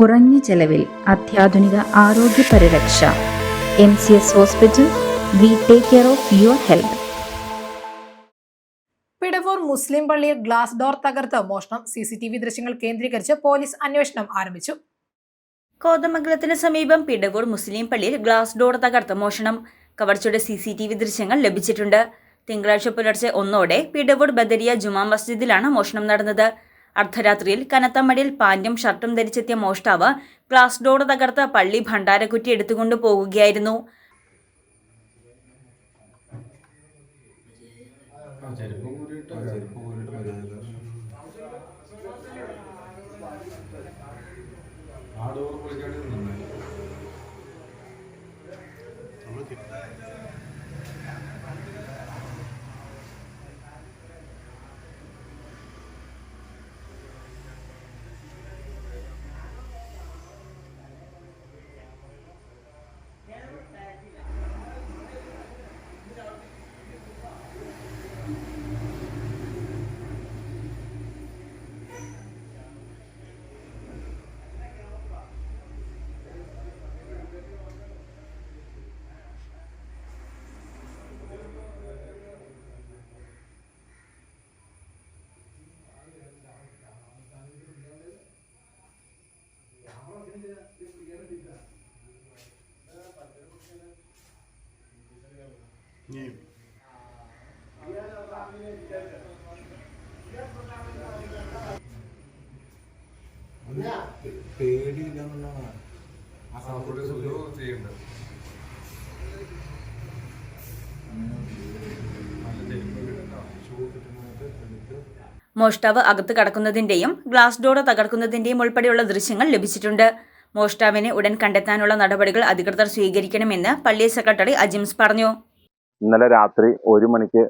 കുറഞ്ഞ ചെലവിൽ അത്യാധുനിക ആരോഗ്യ പരിരക്ഷ. M C S hospital we take care of your health. Pidavoor മുസ്ലിം പള്ളിയിൽ ഗ്ലാസ് ഡോർ തകർത്ത് മോഷണം. സി സി ടി വി ദൃശ്യങ്ങൾ കേന്ദ്രീകരിച്ച് പോലീസ് അന്വേഷണം ആരംഭിച്ചു. കോതമംഗലത്തിന് സമീപം പിടവൂർ മുസ്ലിം പള്ളിയിൽ ഗ്ലാസ് ഡോർ തകർത്ത് മോഷണം. കവർച്ചയുടെ സി സി ടി വി ദൃശ്യങ്ങൾ ലഭിച്ചിട്ടുണ്ട്. തിങ്കളാഴ്ച പുലർച്ചെ ഒന്നോടെ പിടവൂർ ബദരിയ ജുമാ മസ്ജിദിലാണ് മോഷണം നടന്നത്. അർദ്ധരാത്രിയിൽ കനത്ത മടിയിൽ പാന്റും ഷർട്ടും ധരിച്ചെത്തിയ മോഷ്ടാവ് ഗ്ലാസ് ഡോർ തകർത്ത് പള്ളി ഭണ്ഡാരക്കുറ്റി എടുത്തുകൊണ്ട് പോകുകയായിരുന്നു ചെരുപ്പ് കൂടിയിട്ട് ചെരുപ്പ് കൂടിയിട്ട് പേടിയില്ല എന്നുള്ളതാണ് ആ ചെയ്യേണ്ടത് മോഷ്ടാവ് അകത്ത് കടക്കുന്നതിന്റെയും ഗ്ലാസ് ഡോർ തകർക്കുന്നതിന്റെയും ഉൾപ്പെടെയുള്ള ദൃശ്യങ്ങൾ ലഭിച്ചിട്ടുണ്ട്. മോഷ്ടാവിനെ ഉടൻ കണ്ടെത്താനുള്ള നടപടികൾ അധികൃതർ സ്വീകരിക്കണമെന്ന് പള്ളി സെക്രട്ടറി അജിംസ് പറഞ്ഞു. ഇന്നലെ രാത്രി ഒരു മണിക്ക്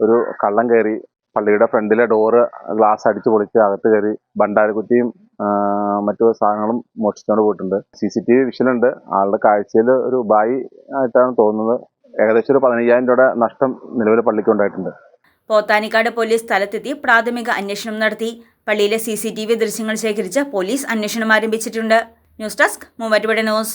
ഒരു കള്ളം കയറി പള്ളിയുടെ ഫ്രണ്ടിലെ ഡോറ് ഗ്ലാസ് അടിച്ചു പൊളിച്ച് അകത്ത് കയറി ഭണ്ഡാരക്കുറ്റിയും മറ്റു സാധനങ്ങളും മോഷ്ടിച്ചുകൊണ്ട് പോയിട്ടുണ്ട്. സി സി ടി വി വിഷനുണ്ട് ആളുടെ കാഴ്ചയിൽ ഒരു ബായി ആയിട്ടാണ് തോന്നുന്നത്. ഏകദേശം ഒരു പതിനയ്യായിരം രൂപയുടെ നഷ്ടം നിലവിൽ പള്ളിക്ക് ഉണ്ടായിട്ടുണ്ട്. പോത്താനിക്കാട് പോലീസ് സ്ഥലത്തെത്തി പ്രാഥമിക അന്വേഷണം നടത്തി. പള്ളിയിലെ സി സി ടി വി ദൃശ്യങ്ങൾ ശേഖരിച്ച് പോലീസ് അന്വേഷണം ആരംഭിച്ചിട്ടുണ്ട്. News desk Muvattupuzha news.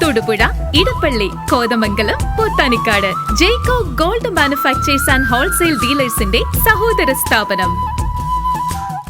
Thodupuzha Edappally Kothamangalam Pothanikkad Jeco Gold manufacturers and wholesale ഡീലേഴ്സിന്റെ സഹോദര സ്ഥാപനം.